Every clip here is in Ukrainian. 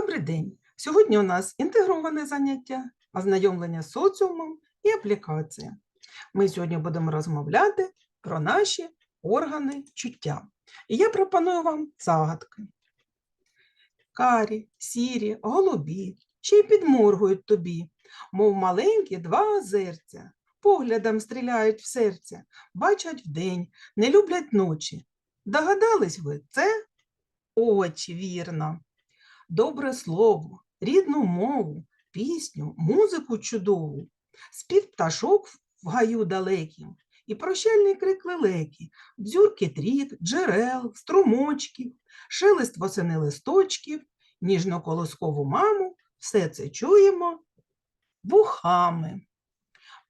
Добрий день! Сьогодні у нас інтегроване заняття, ознайомлення з соціумом і аплікація. Ми сьогодні будемо розмовляти про наші органи чуття. І я пропоную вам загадки. Карі, сірі, голубі, ще й підморгують тобі, мов маленькі два озерця. Поглядом стріляють в серце, бачать вдень, не люблять ночі. Догадались ви, це очі, вірно добре слово, рідну мову, пісню, музику чудову, спів пташок в гаю далекім і прощальний крик лелеки, дзюрки трік, джерел, струмочків, шелест восени листочків, ніжно колоскову маму, все це чуємо вухами.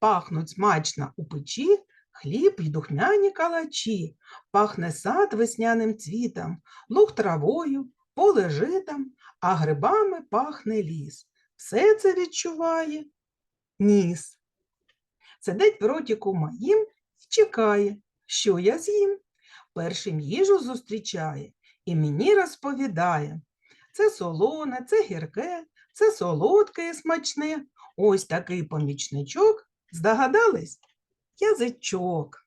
Пахнуть смачно у печі хліб й духмяні калачі, пахне сад весняним цвітом, луг травою, поле житом, а грибами пахне ліс. Все це відчуває ніс. Сидить в ротіку моїм і чекає, що я з'їм. Першим їжу зустрічає і мені розповідає. Це солоне, це гірке, це солодке і смачне. Ось такий помічничок. Здогадались? Язичок.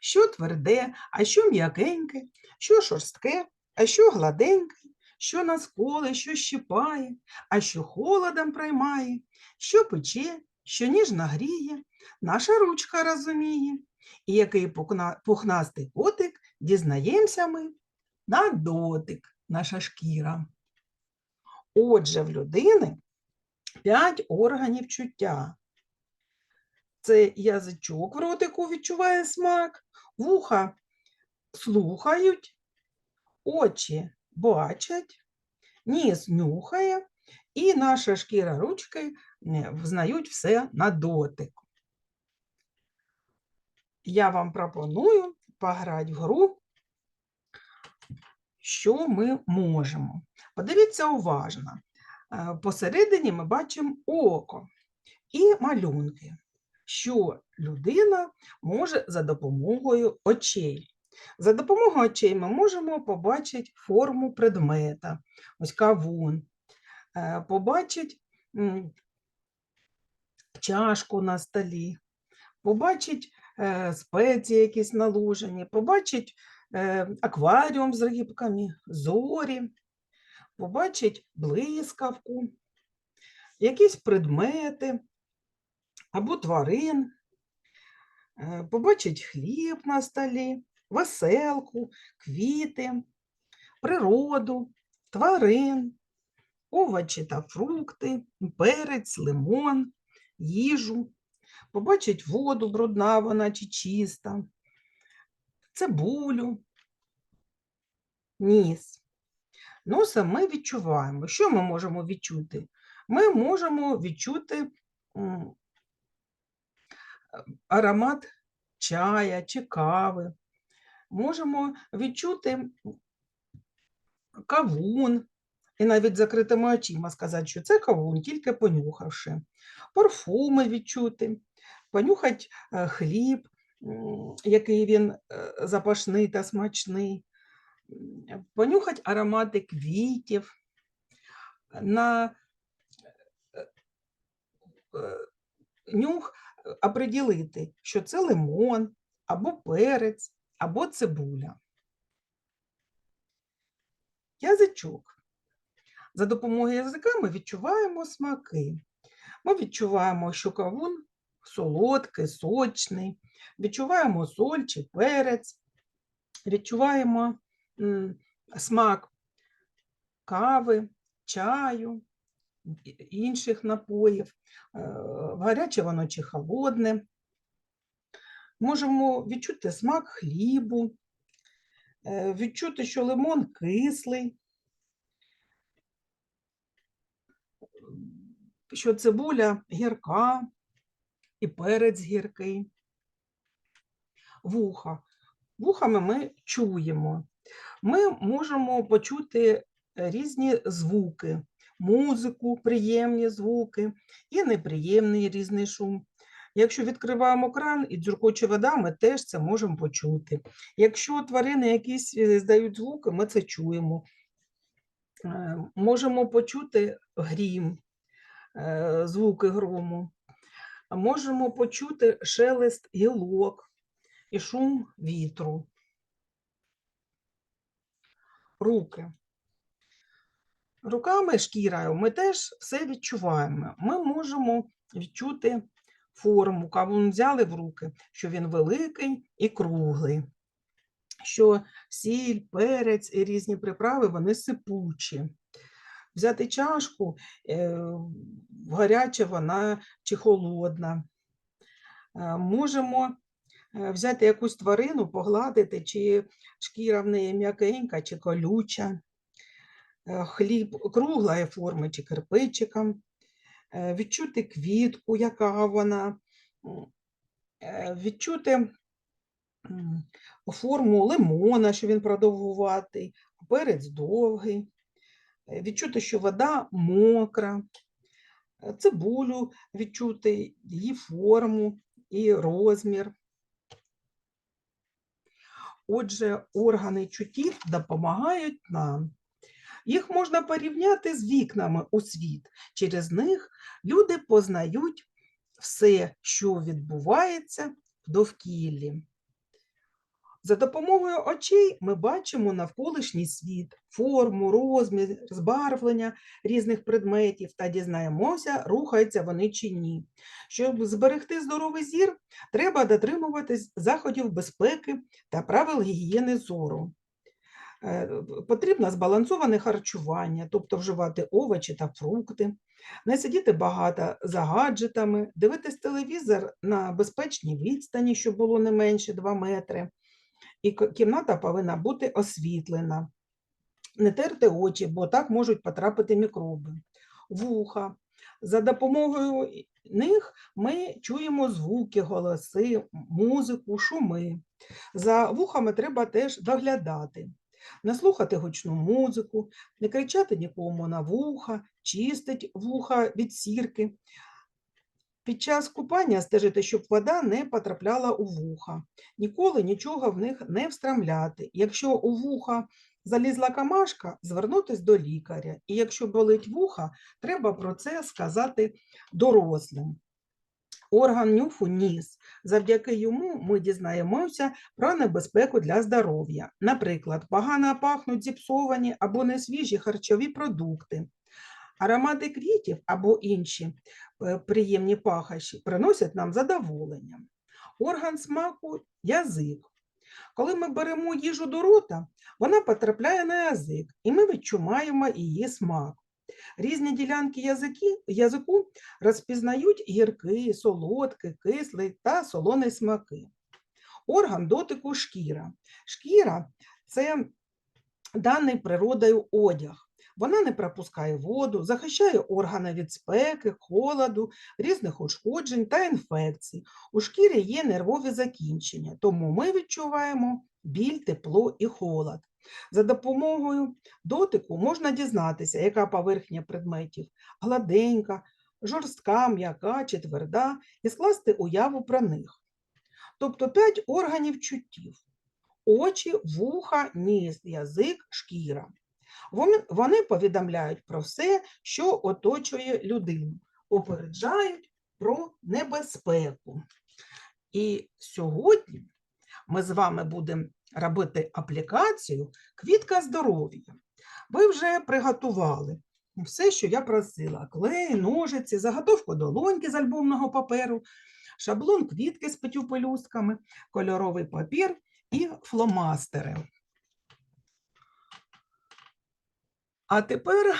Що тверде, а що м'якеньке, що шорстке, а що гладеньке, що нас коле, що щипає, а що холодом приймає, що пече, що ніжно гріє, наша ручка розуміє. І який пухнастий котик дізнаємося ми на дотик, наша шкіра. Отже, в людини п'ять органів чуття. Це язичок в ротику відчуває смак, вуха слухають, очі бачать, ніс нюхає, і наша шкіра ручки е, взнають все на дотик. Я вам пропоную пограти в гру, що ми можемо. Подивіться уважно. Е, Посередині ми бачимо око і малюнки, що людина може за допомогою очей. За допомогою очей ми можемо побачити форму предмета, ось кавун, е, побачити чашку на столі, побачить е, спеції якісь наложені, побачить е, акваріум з рибками, зорі, побачить блискавку, якісь предмети або тварин, побачить хліб на столі, веселку, квіти, природу, тварин, овочі та фрукти, перець, лимон, їжу, побачить воду брудна вона чи чиста, цибулю, ніс. Носом ми відчуваємо. Що ми можемо відчути? Ми можемо відчути аромат чая чи кави. Можемо відчути кавун і навіть закритими очима сказати, що це кавун, тільки понюхавши. Парфуми відчути, понюхати е, хліб, який він е, запашний та смачний, понюхати аромати квітів, на е, нюх оприділити, що це лимон або перець, або цибуля. Язичок. За допомогою язика ми відчуваємо смаки. Ми відчуваємо, що кавун солодкий, сочний, відчуваємо соль чи перець, відчуваємо смак кави, чаю, інших напоїв, е, гаряче воно чи холодне. Можемо відчути смак хлібу, е, відчути, що лимон кислий, що цибуля гірка і перець гіркий. Вуха. Вухами ми чуємо. Ми можемо почути різні звуки, музику, приємні звуки і неприємний різний шум. Якщо відкриваємо кран і дзюркоче вода, ми теж це можемо почути. Якщо тварини якісь е, здають звуки, ми це чуємо. Е, Можемо почути грім, е, звуки грому, можемо почути шелест гілок і шум вітру. Руки. Руками шкірою ми теж все відчуваємо. Ми можемо відчути форму, кавун взяли в руки, що він великий і круглий, що сіль, перець і різні приправи вони сипучі. Взяти чашку, е, гаряча вона чи холодна. Е, Можемо е, взяти якусь тварину, погладити, чи шкіра в неї м'якенька, чи колюча, хліб круглої форми чи кирпичиком, відчути квітку, яка вона, е, відчути форму лимона, що він продовгуватий, перець довгий, е, відчути, що вода мокра, е, цибулю відчути, її форму і розмір. Отже, органи чуттів допомагають нам. Їх можна порівняти з вікнами у світ. Через них люди познають все, що відбувається в довкіллі. За допомогою очей ми бачимо навколишній світ, форму, розмір, збарвлення різних предметів та дізнаємося, рухаються вони чи ні. Щоб зберегти здоровий зір, треба дотримуватись заходів безпеки та правил гігієни зору. Е, Потрібно збалансоване харчування, тобто вживати овочі та фрукти, не сидіти багато за гаджетами, дивитись телевізор на безпечній відстані, щоб було не менше 2 метри. І кімната повинна бути освітлена. Не терти очі, бо так можуть потрапити мікроби. Вуха. За допомогою них ми чуємо звуки, голоси, музику, шуми. За вухами треба теж доглядати, не слухати гучну музику, не кричати нікому на вуха, чистить вуха від сірки. Під час купання стежити, щоб вода не потрапляла у вуха. Ніколи нічого в них не встромляти. Якщо у вуха залізла камашка, звернутись до лікаря. І якщо болить вуха, треба про це сказати дорослим. Орган нюху ніс. Завдяки йому ми дізнаємося про небезпеку для здоров'я. Наприклад, погано пахнуть зіпсовані або несвіжі харчові продукти. Аромати квітів або інші е, приємні пахощі приносять нам задоволення. Орган смаку язик. Коли ми беремо їжу до рота, вона потрапляє на язик, і ми відчуваємо її смак. Різні ділянки язики, язику розпізнають гіркий, солодкий, кислий та солоний смаки. Орган дотику шкіра. Шкіра це даний природою одяг. Вона не пропускає воду, захищає органи від спеки, холоду, різних ушкоджень та інфекцій. У шкірі є нервові закінчення, тому ми відчуваємо біль, тепло і холод. За допомогою дотику можна дізнатися, яка поверхня предметів гладенька, жорстка, м'яка чи тверда, і скласти уяву про них. Тобто п'ять органів чуттів: очі, вуха, ніс, язик, шкіра. Вони, повідомляють про все, що оточує людину, попереджають про небезпеку. І сьогодні ми з вами будемо робити аплікацію Квітка здоров'я. Ви вже приготували все, що я просила: клей, ножиці, заготовку долоньки з альбомного паперу, шаблон квітки з п'ятью пелюстками, кольоровий папір і фломастери. А тепер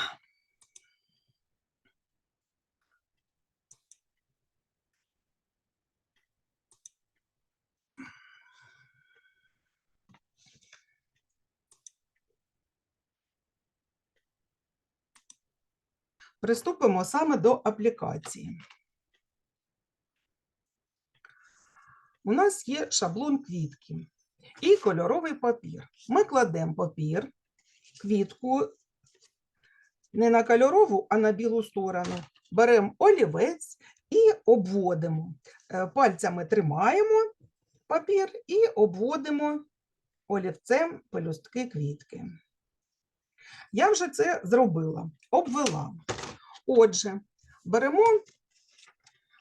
приступимо саме до аплікації. У нас є шаблон квітки і кольоровий папір. Ми кладемо папір, квітку не на кольорову, а на білу сторону. Беремо олівець і обводимо. Е, Пальцями тримаємо папір і обводимо олівцем пелюстки квітки. Я вже це зробила, обвела. Отже, беремо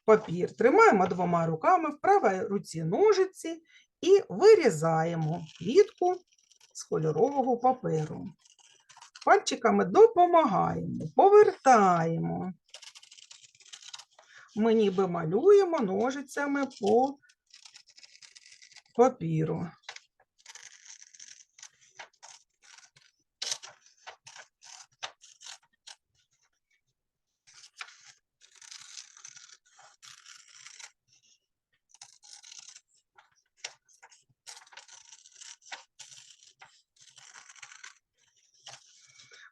папір, тримаємо двома руками, в правій руці ножиці і вирізаємо квітку з кольорового паперу. Пальчиками допомагаємо, повертаємо. Ми ніби малюємо ножицями по папіру.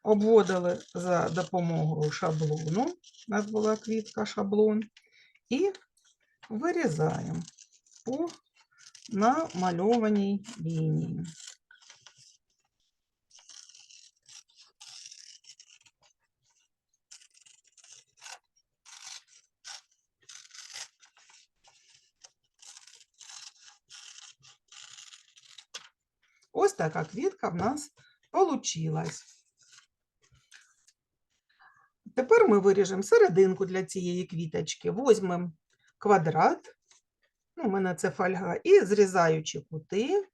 Обводили за допомогою шаблону. У нас була квітка шаблон. І вирізаємо по намальованій лінії. Ось така квітка в нас получилась. Тепер ми виріжемо серединку для цієї квіточки. Возьмемо квадрат, ну, у мене це фольга, і зрізаючи кути,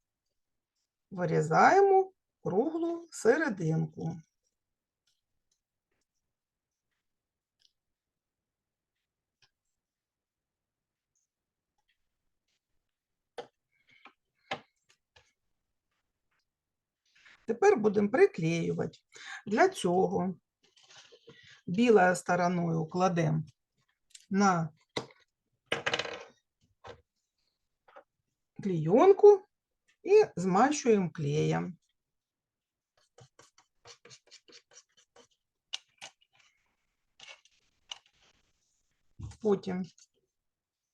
вирізаємо круглу серединку. Тепер будемо приклеювати. Для цього білою стороною кладемо на клейонку і змащуємо клеєм. Потім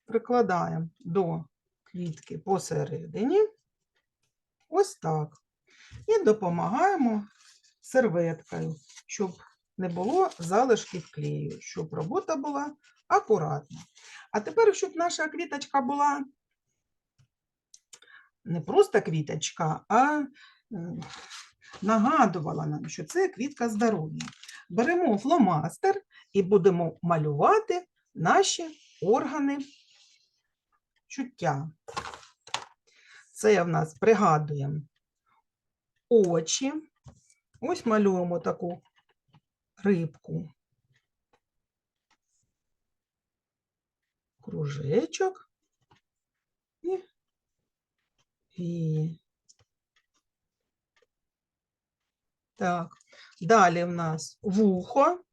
прикладаємо до квітки посередині, ось так. І допомагаємо серветкою, щоб не було залишків клею, щоб робота була акуратна. А тепер, щоб наша квіточка була не просто квіточка, а нагадувала нам, що це квітка здоров'я. Беремо фломастер і будемо малювати наші органи чуття. Це в нас пригадуємо очі. Ось малюємо таку рибку. Кружечок і, і. Так, далі в нас вухо.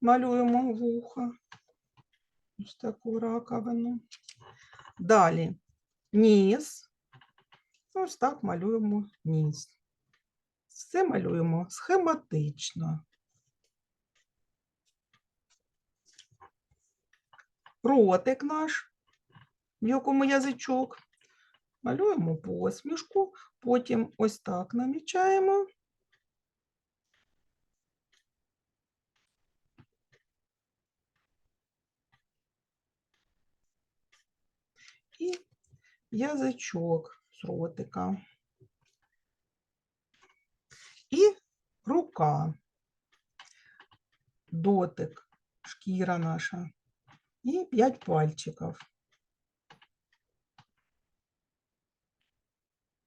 Малюємо вухо. Ось таку раковину. Далі ніс. Ось так малюємо ніс. Все малюємо схематично. Ротик наш, в якому язичок. Малюємо посмішку, потім ось так намічаємо. І язичок з ротика. І рука, дотик, шкіра наша. І 5 пальчиків.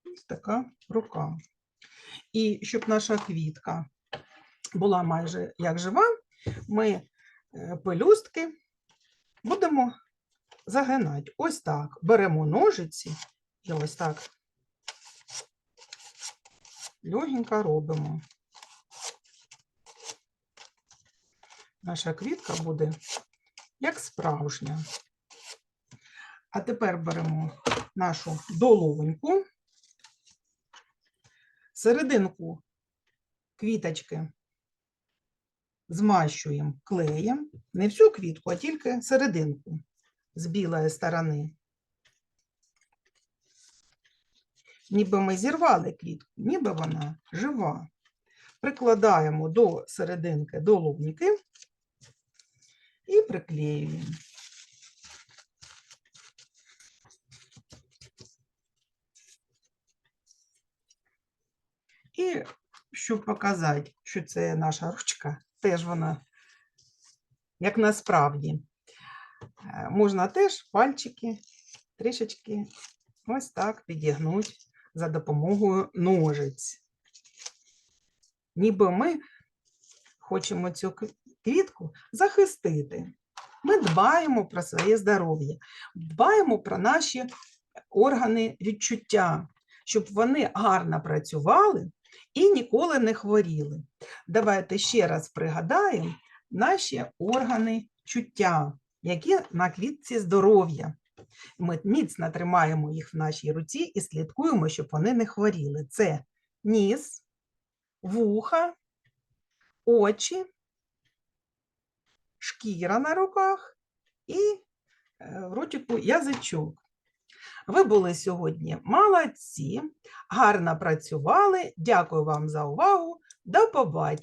Ось така рука. І щоб наша квітка була майже як жива, ми е, пелюстки будемо загинати. Ось так. Беремо ножиці і ось так легенько робимо. Наша квітка буде як справжня. А тепер беремо нашу долоньку, серединку квіточки змащуємо клеєм, не всю квітку, а тільки серединку з білої сторони. Ніби ми зірвали квітку, ніби вона жива. Прикладаємо до серединки долоньки і приклеюємо. І щоб показати, що це наша ручка. Теж вона, як насправді. Е, Можна теж пальчики трішечки ось так підігнути за допомогою ножиць. Ніби ми хочемо цю квітку захистити. Ми дбаємо про своє здоров'я, дбаємо про наші органи відчуття, щоб вони гарно працювали і ніколи не хворіли. Давайте ще раз пригадаємо наші органи чуття, які на квітці здоров'я. Ми міцно тримаємо їх в нашій руці і слідкуємо, щоб вони не хворіли. Це ніс, вуха, очі, шкіра на руках і е, в ротику язичок. Ви були сьогодні молодці, гарно працювали. Дякую вам за увагу. До побачення.